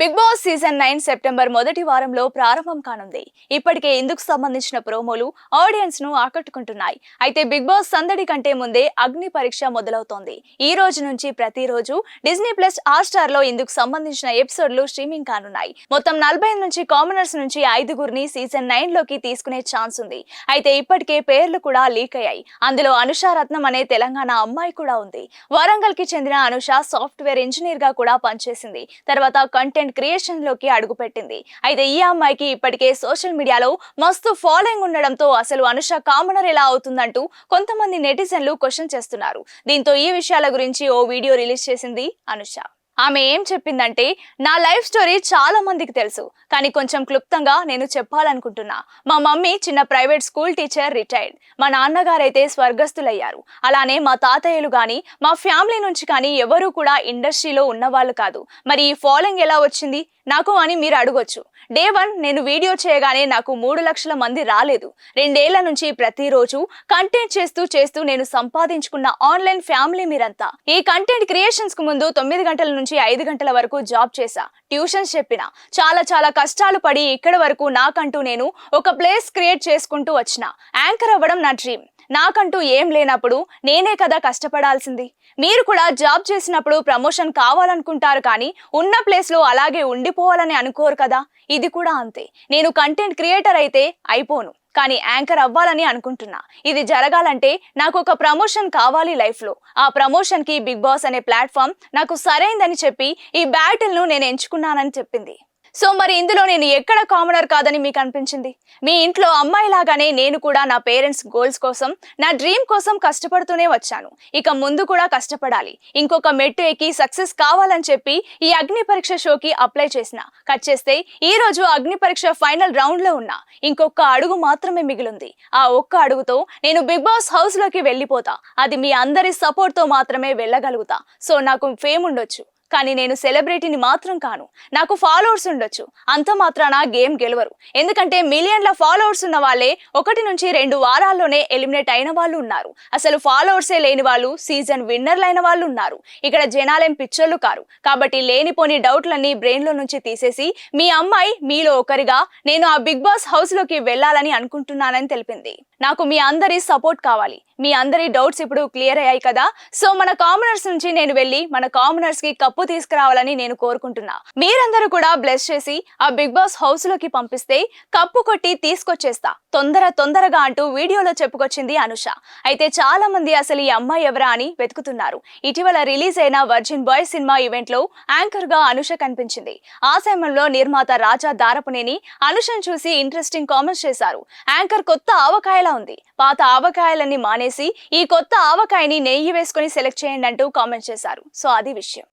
Big Boss season nine September మొదటి వారంలో ప్రారంభం కానుంది. ఇప్పటికే ఇందుకు సంబంధించిన ప్రోమోలు ఆడియన్స్ను ఆకట్టుకుంటున్నాయి. అయితే బిగ్ బాస్ సందడి కంటే ముందే అగ్ని పరీక్ష మొదలవుతోంది. ఈ రోజు నుంచి ప్రతిరోజు డిజ్నీ ప్లస్ హాట్ స్టార్లో ఇందుకు సంబంధించిన ఎపిసోడ్లు స్ట్రీమింగ్ కానున్నాయి. మొత్తం నలభై నుంచి కామనర్స్ నుంచి ఐదుగురిని సీజన్ నైన్లోకి తీసుకునే ఛాన్స్ ఉంది. అయితే ఇప్పటికే పేర్లు కూడా లీక్ అయ్యాయి. అందులో అనుషారత్నం అనే తెలంగాణ అమ్మాయి కూడా ఉంది. వరంగల్కి చెందిన అనుష సాఫ్ట్వేర్ ఇంజనీర్గా కూడా పనిచేసింది. తర్వాత కంటెంట్ క్రియేషన్లోకి అడుగుపెట్టింది. అయితే ఈ అమ్మాయికి ఇప్పటికే సోషల్ మీడియాలో మస్తు ఫాలోయింగ్ ఉండడంతో అసలు అనుష కామనర్ ఎలా అవుతుందంటూ కొంతమంది నెటిజన్లు క్వశ్చన్ చేస్తున్నారు. దీంతో ఈ విషయాల గురించి ఓ వీడియో రిలీజ్ చేసింది అనుష. ఆమె ఏం చెప్పిందంటే నా లైఫ్ స్టోరీ చాలా మందికి తెలుసు కానీ కొంచెం క్లుప్తంగా నేను చెప్పాలనుకుంటున్నా. మా మమ్మీ చిన్న ప్రైవేట్ స్కూల్ టీచర్ రిటైర్డ్. మా నాన్నగారైతే స్వర్గస్థులయ్యారు. అలానే మా తాతయ్యలు కానీ మా ఫ్యామిలీ నుంచి కానీ ఎవరూ కూడా ఇండస్ట్రీలో ఉన్నవాళ్ళు కాదు. మరి ఈ ఫాలోయింగ్ ఎలా వచ్చింది? నాకు అని మీరు అడగొచ్చు. డే వన్ నేను వీడియో చేయగానే నాకు మూడు లక్షల మంది రాలేదు. రెండేళ్ళ నుంచి ప్రతిరోజు కంటెంట్ చేస్తూ చేస్తూ నేను సంపాదించుకున్న ఆన్లైన్ ఫ్యామిలీ మీరంతా. ఈ కంటెంట్ క్రియేషన్స్కు ముందు తొమ్మిది గంటల నుంచి ఐదు గంటల వరకు జాబ్ చేశా. ట్యూషన్స్ చెప్పిన. చాలా చాలా కష్టాలు పడి ఇక్కడ వరకు నాకంటూ నేను ఒక ప్లేస్ క్రియేట్ చేసుకుంటూ వచ్చిన. యాంకర్ అవ్వడం నా డ్రీమ్ నాకంటూ ఏం లేనప్పుడు నేనే కదా కష్టపడాల్సింది. మీరు కూడా జాబ్ చేసినప్పుడు ప్రమోషన్ కావాలనుకుంటారు కానీ ఉన్న ప్లేస్లో అలాగే ఉండిపోవాలని అనుకోరు కదా. ఇది కూడా అంతే. నేను కంటెంట్ క్రియేటర్ అయితే అయిపోను. కానీ యాంకర్ అవ్వాలని అనుకుంటున్నా. ఇది జరగాలంటే నాకు ఒక ప్రమోషన్ కావాలి లైఫ్లో. ఆ ప్రమోషన్కి బిగ్ బాస్ అనే ప్లాట్ఫామ్ నాకు సరైందని చెప్పి ఈ బ్యాటిల్ను నేను ఎంచుకున్నానని చెప్పింది. సో మరి ఇందులో నేను ఎక్కడ కామనర్ కాదని మీకు అనిపించింది? మీ ఇంట్లో అమ్మాయి లాగానే నేను కూడా నా పేరెంట్స్ గోల్స్ కోసం నా డ్రీమ్ కోసం కష్టపడుతూనే వచ్చాను. ఇక ముందు కూడా కష్టపడాలి. ఇంకొక మెట్టు ఎక్కి సక్సెస్ కావాలని చెప్పి ఈ అగ్ని పరీక్ష షోకి అప్లై చేసిన. కట్ చేస్తే ఈ రోజు అగ్ని పరీక్ష ఫైనల్ రౌండ్లో ఉన్నా. ఇంకొక అడుగు మాత్రమే మిగిలింది. ఆ ఒక్క అడుగుతో నేను బిగ్ బాస్ హౌస్లోకి వెళ్ళిపోతా. అది మీ అందరి సపోర్ట్తో మాత్రమే వెళ్ళగలుగుతా. సో నాకు ఫేమ్ ఉండొచ్చు. కానీ నేను సెలబ్రిటీని మాత్రం కాను. నాకు ఫాలోవర్స్ ఉండొచ్చు. అంత మాత్రాన గేమ్ గెలవరు. ఎందుకంటే మిలియన్ల ఫాలోవర్స్ ఉన్న వాళ్ళే ఒకటి నుంచి రెండు వారాల్లోనే ఎలిమినేట్ అయిన వాళ్ళు ఉన్నారు. అసలు ఫాలోవర్సే లేని వాళ్ళు సీజన్ విన్నర్లు అయిన వాళ్ళు ఉన్నారు. ఇక్కడ జనాలేం పిక్చర్లు కారు. కాబట్టి లేనిపోని డౌట్లన్నీ బ్రెయిన్లో నుంచి తీసేసి మీ అమ్మాయి మీలో ఒకరిగా నేను ఆ బిగ్ బాస్ హౌస్లోకి వెళ్ళాలని అనుకుంటున్నానని తెలిపింది. నాకు మీ అందరి సపోర్ట్ కావాలి. మీ అందరి డౌట్స్ ఇప్పుడు క్లియర్ అయ్యాయి కదా? సో మన కామనర్స్ నుంచి నేను వెళ్ళి మన కామనర్స్కి కప్పు తీసుకురావాలని నేను కోరుకుంటున్నా. మీరందరూ కూడా బ్లెస్ చేసి ఆ బిగ్ బాస్ హౌస్లోకి పంపిస్తే కప్పు కొట్టి తీసుకొచ్చేస్తా. తొందర తొందరగా అంటూ వీడియోలో చెప్పుకొచ్చింది అనుష. అయితే చాలా మంది అసలు ఈ అమ్మాయి ఎవరా అని వెతుకుతున్నారు. ఇటీవల రిలీజ్ అయిన వర్జిన్ బాయ్ సినిమా ఈవెంట్లో యాంకర్గా అనుష కనిపించింది. ఆ సమయంలో నిర్మాత రాజా దారపునేని అనుషను చూసి ఇంట్రెస్టింగ్ కామెంట్స్ చేశారు. యాంకర్ కొత్త ఆవకాయలా ఉంది. పాత ఆవకాయలన్నీ వేసి ఈ కొత్త ఆవకాయని నెయ్యి వేసుకొని సెలెక్ట్ చేయండి అంటూ కామెంట్ చేశారు. సో అది విషయం.